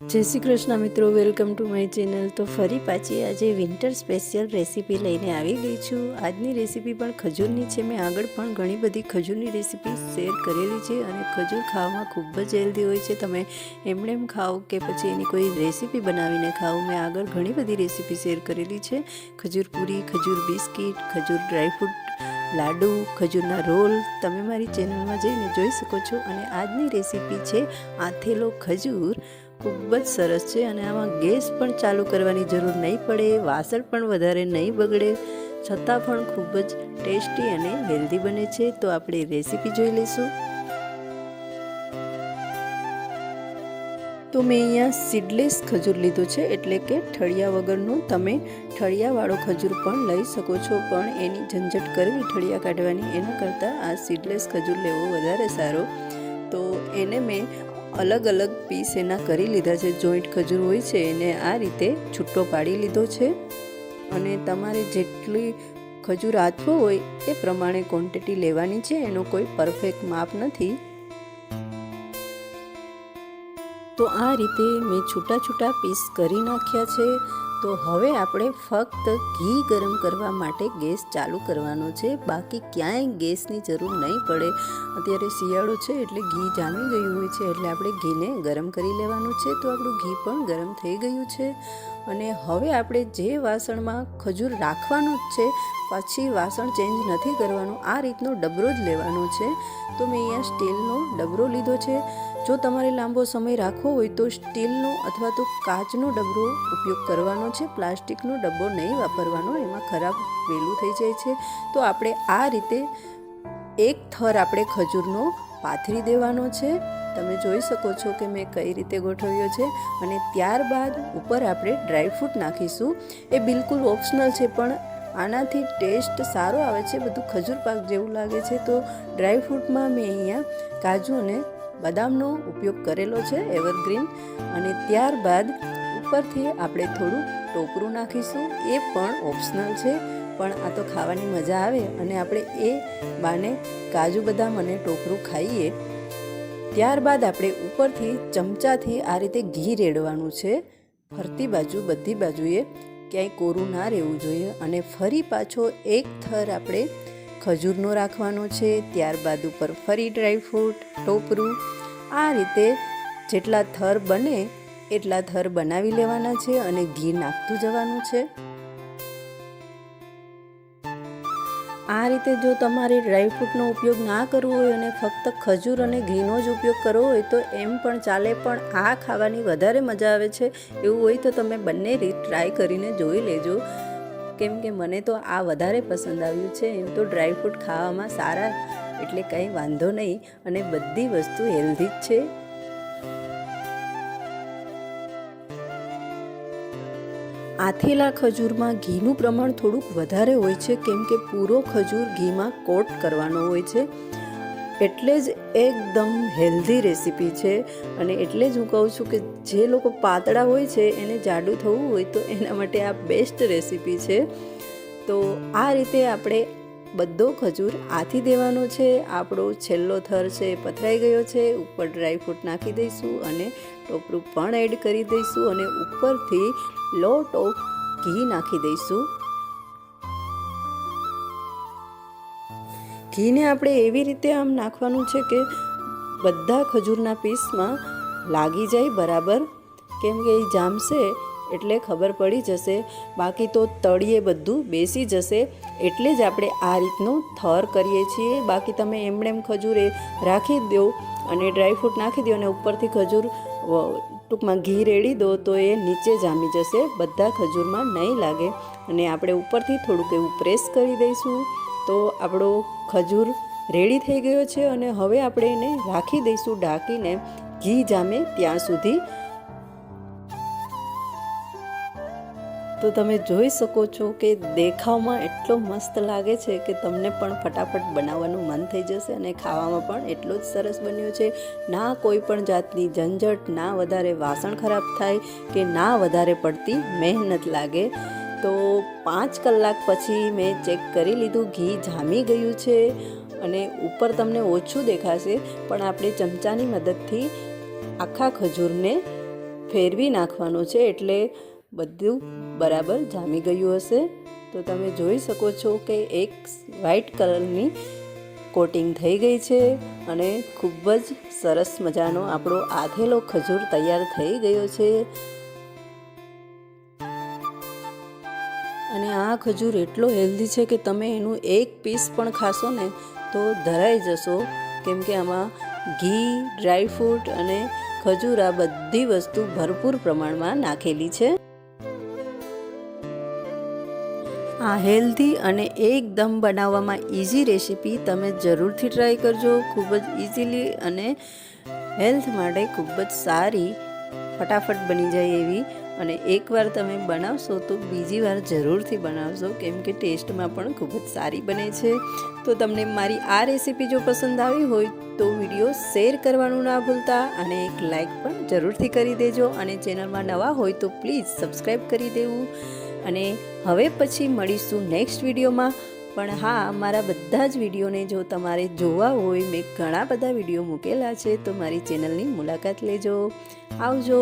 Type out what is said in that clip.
જય શ્રી કૃષ્ણ મિત્રો, welcome to my channel. તો ફરી પાછી આજે વિન્ટર સ્પેશિયલ રેસીપી લઈને આવી ગઈ છું. આજની રેસીપી પણ ખજૂરની છે. મેં આગળ પણ ઘણી બધી ખજૂરની રેસીપી શેર કરેલી છે અને ખજૂર ખાવામાં ખૂબ જ હેલ્ધી હોય છે. તમે એમણે એમ ખાઓ કે પછી એની કોઈ રેસીપી બનાવીને ખાઓ. મેં આગળ ઘણી બધી રેસીપી શેર કરેલી છે. ખજૂર પૂરી, ખજૂર બિસ્કિટ, ખજૂર ડ્રાયફ્રૂટ લાડુ, ખજૂરના રોલ. તમે મારી ચેનલમાં જઈને જોઈ શકો છો. અને આજની રેસીપી છે આથેલો ખજૂર. ખૂબ જ સરસ છે અને આમાં ગેસ પણ ચાલુ કરવાની જરૂર નહીં પડે, વાસણ પણ વધારે નહીં બગડે. છતાં પણ ખૂબ જ ટેસ્ટી અને હેલ્ધી બને છે. તો આપણે રેસીપી જોઈ લઈશું. તો મેં અહીંયા સીડલેસ ખજૂર લીધું છે, એટલે કે ઠળિયા વગરનું તમે ઠળિયાવાળો ખજૂર પણ લઈ શકો છો. પણ એની ઝંઝટ કરવી ઠળિયા કાઢવાની, એના કરતાં આ સીડલેસ ખજૂર લેવો વધારે સારો. તો એને મેં અલગ અલગ પીસ એના કરી લીધા છે. જોઈન્ટ ખજૂર હોય છે એને આ રીતે છૂટો પાડી લીધો છે. અને તમારે જેટલી ખજૂર આથવો હોય એ પ્રમાણે ક્વોન્ટિટી લેવાની છે. એનો કોઈ પરફેક્ટ માપ નથી. તો આ રીતે મેં છૂટા છૂટા પીસ કરી નાખ્યા છે. તો હવે આપણે ફક્ત ઘી ગરમ કરવા માટે ગેસ ચાલુ કરવાનો છે. બાકી ક્યાંય ગેસની જરૂર નહીં પડે. અત્યારે શિયાળો છે એટલે ઘી જામી ગયું હોય છે એટલે આપણે ઘીને ગરમ કરી લેવાનું છે. તો આપણું ઘી પણ ગરમ થઈ ગયું છે. અને હવે આપણે જે વાસણમાં ખજૂર રાખવાનું જ છે, પછી વાસણ ચેન્જ નથી કરવાનું, આ રીતનો ડબરો જ લેવાનો છે. તો મેં અહીંયા સ્ટીલનો ડબરો લીધો છે. જો તમારે લાંબો સમય રાખવો હોય તો સ્ટીલનો અથવા તો કાચનો ડબરો ઉપયોગ કરવાનો છે. પ્લાસ્ટિકનો ડબ્બો નહીં વાપરવાનો, એમાં ખરાબ વેલું થઈ જાય છે. તો આપણે આ રીતે એક થર આપણે ખજૂરનો પાથરી દેવાનો છે. તમે જોઈ શકો છો કે મેં કઈ રીતે ગોઠવ્યો છે અને ત્યારબાદ ઉપર આપણે ડ્રાયફ્રૂટ નાખીશું. એ બિલકુલ ઓપ્શનલ છે, પણ આનાથી ટેસ્ટ સારો આવે છે. બધું ખજૂર પાક જેવું લાગે છે. તો ડ્રાયફ્રૂટમાં મેં અહીંયા કાજુ અને બદામનો ઉપયોગ કરેલો છે એવરગ્રીન અને ત્યારબાદ ઉપરથી આપણે થોડું ટોપરું નાખીશું. એ પણ ઓપ્શનલ છે, પણ આ તો ખાવાની મજા આવે. અને આપણે એ બાને કાજુ બદામ અને ટોપરું ખાઈએ. ત્યારબાદ આપણે ઉપરથી ચમચાથી આ રીતે ઘી રેડવાનું છે. ફરતી બાજુ, બધી બાજુએ ક્યાંય કોરું ના રહેવું જોઈએ. અને ફરી પાછો એક થર આપણે ખજૂરનો રાખવાનો છે, ત્યારબાદ ઉપર ફરી ડ્રાયફ્રૂટ ટોપરું. આ રીતે જેટલા થર બને એટલા થર બનાવી લેવાના છે અને ઘી નાખતું જવાનું છે. આ રીતે જો તમારે ડ્રાયફ્રૂટનો ઉપયોગ ના કરવો હોય અને ફક્ત ખજૂર અને ઘીનો જ ઉપયોગ કરવો હોય તો એમ પણ ચાલે, પણ આ ખાવાની વધારે મજા આવે છે. એવું હોય તો તમે બંને રીત ટ્રાય કરીને જોઈ લેજો. કેમ કે મને તો આ વધારે પસંદ આવ્યું છે. એમ તો ડ્રાયફ્રૂટ ખાવામાં સારા એટલે કંઈ વાંધો નહીં અને બધી વસ્તુ હેલ્ધી જ છે. આથેલા ખજૂરમાં ઘીનું પ્રમાણ થોડુંક વધારે હોય છે, કેમ કે પૂરો ખજૂર ઘીમાં કોટ કરવાનો હોય છે. એટલે જ એકદમ હેલ્ધી રેસીપી છે. અને એટલે જ હું કહું છું કે જે લોકો પાતળા હોય છે, એને જાડું થવું હોય તો એના માટે આ બેસ્ટ રેસીપી છે. તો આ રીતે આપણે બધો ખજૂર આથી દેવાનો છે. આપણો છેલ્લો થર છે પથરાઈ ગયો છે. ઉપર ડ્રાયફ્રૂટ નાખી દઈશું અને ટોપરું પણ એડ કરી દઈશું અને ઉપરથી લોટ ઓફ ઘી નાખી દઈશું. ઘીને આપણે એવી રીતે આમ નાખવાનું છે કે બધા ખજૂરના પીસમાં લાગી જાય બરાબર. કેમ કે એ જામશે એટલે ખબર પડી જશે. બાકી તો તળીએ બધું બેસી જશે. એટલે જ આપણે આ રીતનો થર કરીએ છીએ. બાકી તમે એમણે એમ ખજૂર એ રાખી દો અને ડ્રાયફ્રૂટ નાખી દો અને ઉપરથી ખજૂર ટૂંકમાં ઘી રેડી દો તો એ નીચે જામી જશે. બધા ખજૂરમાં નહીં લાગે. અને આપણે ઉપરથી થોડુંક એવું પ્રેસ કરી દઈશું. તો આપણો ખજૂર રેડી થઈ ગયો છે અને હવે આપણે એને રાખી દઈશું ઢાંકીને ઘી જામે ત્યાં સુધી. તો તમે જોઈ શકો છો કે દેખાવમાં એટલો મસ્ત લાગે છે કે તમને પણ ફટાફટ બનાવવાનું મન થઈ જશે અને ખાવામાં પણ એટલો જ સરસ બન્યો છે. ના કોઈ પણ જાતની ઝંઝટ, ના વધારે વાસણ ખરાબ થાય કે ના વધારે પડતી મહેનત લાગે. તો પાંચ કલાક પછી મેં ચેક કરી લીધું, ઘી જામી ગયું છે અને ઉપર તમને ઓછું દેખાશે, પણ આપણે ચમચાની મદદથી આખા ખજૂરને ફેરવી નાખવાનો છે એટલે બધું બરાબર જામી ગયું હશે. તો તમે જોઈ શકો છો કે એક વ્હાઈટ કલરની કોટિંગ થઈ ગઈ છે અને ખૂબ જ સરસ મજાનો આપણો આથેલો ખજૂર તૈયાર થઈ ગયો છે. આ ખજૂર એટલો હેલ્ધી છે કે તમે એનું એક પીસ પણ ખાશો ને તો ધરાઈ જશો. કેમ કે આમાં ઘી ડ્રાયફ્રૂટ અને ખજૂર આ બધી વસ્તુ ભરપૂર પ્રમાણમાં નાખેલી છે. આ હેલ્ધી અને એકદમ બનાવવામાં ઇઝી રેસીપી તમે જરૂરથી ટ્રાય કરજો. ખૂબ જ ઇઝીલી અને હેલ્થ માટે ખૂબ જ સારી ફટાફટ બની જાય એવી અને એકવાર તમે બનાવશો તો બીજી વાર જરૂરથી બનાવશો, કેમ કે ટેસ્ટમાં પણ ખૂબ જ સારી બને છે. તો તમને મારી આ રેસીપી જો પસંદ આવી હોય તો વીડિયો શેર કરવાનું ના ભૂલતા અને એક લાઈક પણ જરૂરથી કરી દેજો અને ચેનલમાં નવા હોય તો પ્લીઝ સબસ્ક્રાઈબ કરી દેવું. અને હવે પછી મળીશું નેક્સ્ટ વિડીયોમાં. પણ હા, મારા બધા જ વિડીયોને જો તમારે જોવા હોય, મેં ઘણા બધા વીડિયો મૂકેલા છે, તો મારી ચેનલની મુલાકાત લેજો. આવજો.